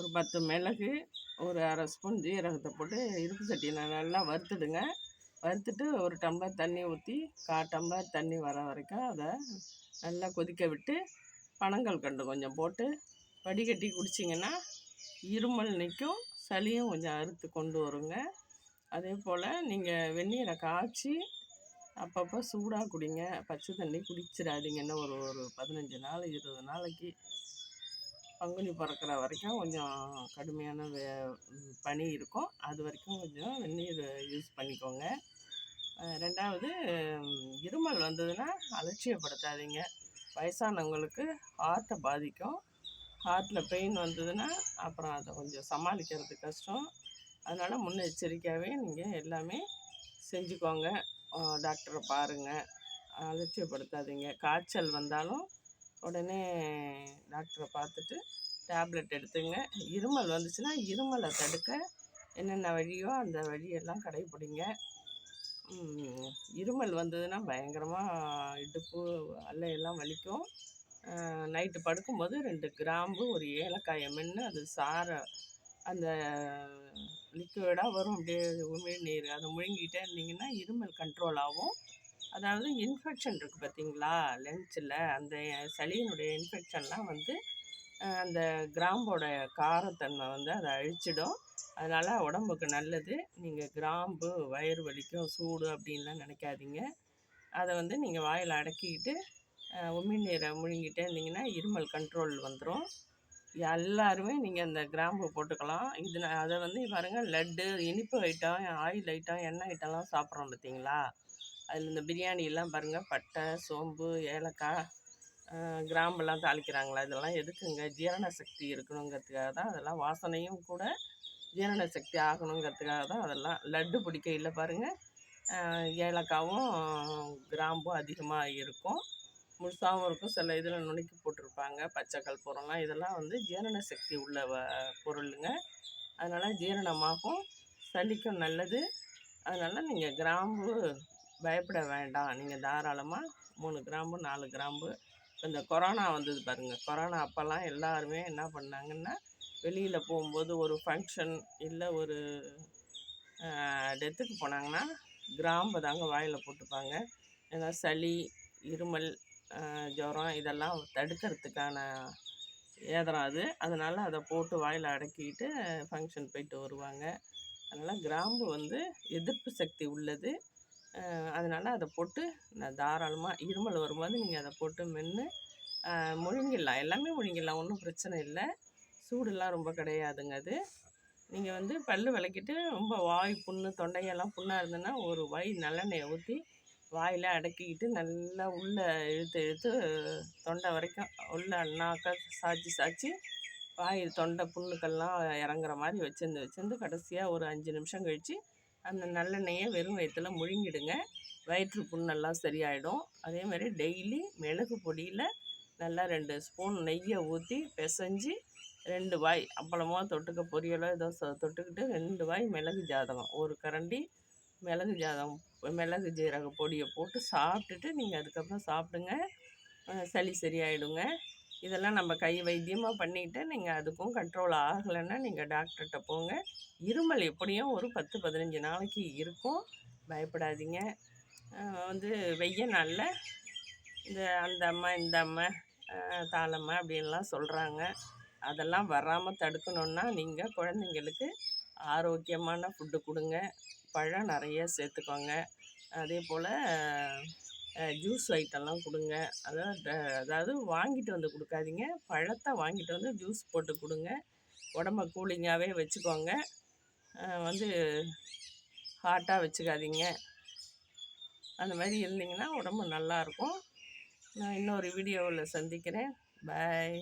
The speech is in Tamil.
ஒரு பத்து மிளகு ஒரு அரை ஸ்பூன் ஜீரகத்தை போட்டு இருப்பு சட்டியில் நல்லா வறுத்துடுங்க. வறுத்துட்டு ஒரு டம்ளர் தண்ணி ஊற்றி கால் டம்ளர் தண்ணி வர வரைக்கும் அதை நல்லா கொதிக்க விட்டு பனங்கள் கண்டு கொஞ்சம் போட்டு வடிகட்டி குடிச்சிங்கன்னா இருமல் நிற்கும் சளியும் கொஞ்சம் அறுத்து கொண்டு வருங்க. அதே போல் நீங்கள் வெந்நீரை காய்ச்சி அப்பப்போ சூடாக குடிங்க. பச்சை தண்ணி குடிச்சிடாதீங்கன்னு ஒரு ஒரு பதினஞ்சு நாள் இருபது நாளைக்கு பங்குனி பிறக்கிற வரைக்கும் கொஞ்சம் கடுமையான வே பனி இருக்கும். அது வரைக்கும் கொஞ்சம் வெந்நீர் யூஸ் பண்ணிக்கோங்க. ரெண்டாவது இருமல் வந்ததுன்னா அலட்சியப்படுத்தாதீங்க. வயசானவங்களுக்கு ஹார்ட்டை பாதிக்கும். ஹார்ட்டில் பெயின் வந்ததுன்னா அப்புறம் அதை கொஞ்சம் சமாளிக்கிறது கஷ்டம். அதனால் முன்னெச்சரிக்கையாகவே நீங்கள் எல்லாமே செஞ்சுக்கோங்க. டாக்டரை பாருங்கள் அலட்சியப்படுத்தாதீங்க. காய்ச்சல் வந்தாலும் உடனே டாக்டரை பார்த்துட்டு டேப்லெட் எடுத்துங்க. இருமல் வந்துச்சுன்னா இருமலை தடுக்க என்னென்ன வழியோ அந்த வழியெல்லாம் கடைப்பிடிங்க. இருமல் வந்ததுன்னா பயங்கரமாக இடுப்பு அல்லையெல்லாம் வலிக்கும். நைட்டு படுக்கும்போது ரெண்டு கிராம்பு ஒரு ஏலக்காயை மென்று அது சாரை அந்த லிக்விடாக வரும். அப்படியே உமிழ் நீர் அதை முழுங்கிட்டே இருந்தீங்கன்னா இருமல் கண்ட்ரோல் ஆகும். அதாவது இன்ஃபெக்ஷன் இருக்குது பார்த்தீங்களா? லென்ஸில் அந்த சளியினுடைய இன்ஃபெக்ஷன்லாம் வந்து அந்த கிராம்போட காரத்தன்மை வந்து அதை அழிச்சிடும். அதனால் உடம்புக்கு நல்லது. நீங்கள் கிராம்பு வயிறு வலிக்கும் சூடு அப்படின்லாம் நினைக்காதீங்க. அதை வந்து நீங்கள் வாயில் அடக்கிக்கிட்டு உமிழ் நீரை முழுங்கிட்டே இருந்தீங்கன்னா இருமல் கண்ட்ரோல் வந்துடும் எல்லாருமே நீங்கள் அந்த கிராம்பு போட்டுக்கலாம். இது அதை வந்து பாருங்கள் லட்டு இனிப்பு ஐட்டம் ஆயில் ஐட்டம் எண்ணெய் ஐட்டம்லாம் சாப்பிட்றோம் பார்த்தீங்களா? அதில் இந்த பிரியாணியெல்லாம் பாருங்கள் பட்டை சோம்பு ஏலக்காய் கிராம்பெல்லாம் தாளிக்கிறாங்களா? இதெல்லாம் எதுக்குங்க? ஜீரண சக்தி இருக்கணுங்கிறதுக்காக தான் அதெல்லாம் வாசனையும் கூட ஜீரண சக்தி ஆகணுங்கிறதுக்காக தான் அதெல்லாம் லட்டு பிடிக்கையில் பாருங்கள் ஏலக்காவும் கிராம்பும் அதிகமாக இருக்கும். முழுசாகவும் இருக்கும். சில இதில் நுணுக்கி போட்டிருப்பாங்க. பச்சை கற்பூரம்லாம். இதெல்லாம் வந்து ஜீரண சக்தி உள்ள வ பொருளுங்க. அதனால் ஜீரணமாகும். சளிக்கும் நல்லது. அதனால் நீங்கள் கிராம்பு பயப்பட வேண்டாம். நீங்கள் தாராளமாக மூணு கிராம்பு நாலு கிராம்பு. இந்த கொரோனா வந்தது பாருங்கள் கொரோனா அப்போல்லாம் எல்லாருமே என்ன பண்ணாங்கன்னா வெளியில் போகும்போது ஒரு ஃபங்க்ஷன் இல்லை ஒரு டெத்துக்கு போனாங்கன்னா கிராம்பு தாங்க வாயில் போட்டுப்பாங்க. ஏன்னா சளி இருமல் ஜுரம் இதெல்லாம் தடுக்கிறதுக்கான ஏதரம் அது. அதனால் அதை போட்டு வாயில் அடக்கிக்கிட்டு ஃபங்க்ஷன் போயிட்டு வருவாங்க. அதனால் கிராம்பு வந்து எதிர்ப்பு சக்தி உள்ளது. அதனால் அதை போட்டு நான் தாராளமாக இருமல் வரும்போது நீங்கள் அதை போட்டு மென்று முழுங்கிடலாம். எல்லாமே முழுங்கிடலாம். ஒன்றும் பிரச்சனை இல்லை. சூடுலாம் ரொம்ப கிடையாதுங்க அது. நீங்கள் வந்து பல் விளக்கிட்டு ரொம்ப வாய் புண்ணு தொண்டையெல்லாம் புண்ணாக இருந்ததுன்னா ஒரு வாய் நல்லெண்ணெயை ஊற்றி வாயில் அடக்கிக்கிட்டு நல்லா உள்ளே இழுத்து இழுத்து தொண்டை வரைக்கும் உள்ள நாக்க சாய்ச்சி சாய்ச்சி வாய் தொண்டை புண்ணுக்கெல்லாம் இறங்குற மாதிரி வச்சிருந்து வச்சிருந்து கடைசியாக ஒரு அஞ்சு நிமிஷம் கழித்து அந்த நல்லெண்ணெயை வெறும் வயிற்றுல முழுங்கிடுங்க. வயிற்று புண்ணெல்லாம் சரியாயிடும். அதேமாதிரி டெய்லி மிளகு பொடியில் நல்லா ரெண்டு ஸ்பூன் நெய்யை ஊற்றி பிசைஞ்சு ரெண்டு வாய் அப்பளமோ தொட்டுக்க பொரியலோ ஏதோ தொட்டுக்கிட்டு ரெண்டு வாய் மிளகு ஜாதகம். ஒரு கரண்டி மிளகு ஜாதகம் மிளகு ஜீரக பொடியை போட்டு சாப்பிட்டுட்டு நீங்கள் அதுக்கப்புறம் சாப்பிடுங்க. சளி சரியாயிடுங்க. இதெல்லாம் நம்ம கை வைத்தியமாக பண்ணிக்கிட்டு நீங்கள் அதுக்கும் கண்ட்ரோல் ஆகலைன்னா நீங்கள் டாக்டர்கிட்ட போங்க. இருமல் எப்படியும் ஒரு பத்து பதினஞ்சு நாளைக்கு இருக்கும். பயப்படாதீங்க. வந்து வெய்ய நாளில் இந்த அந்த அம்மா இந்த அம்மா தாளம்மா அப்படின்லாம் சொல்கிறாங்க அதெல்லாம் வராமல் தடுக்கணுன்னா நீங்கள் குழந்தைங்களுக்கு ஆரோக்கியமான ஃபுட்டு கொடுங்க. பழம் நிறைய சேர்த்துக்கோங்க. அதே போல் ஜூஸ் ஐட்டம்லாம் கொடுங்க. அதாவது அதாவது வாங்கிட்டு வந்து கொடுக்காதீங்க. பழத்தை வாங்கிட்டு வந்து ஜூஸ் போட்டு கொடுங்க. உடம்ப கூலிங்காகவே வச்சுக்கோங்க. வந்து ஹாட்டாக வச்சுக்காதீங்க. அந்த மாதிரி இருந்தீங்கன்னா உடம்பு நல்லாயிருக்கும் நான் இன்னொரு வீடியோவில் சந்திக்கிறேன். பாய்.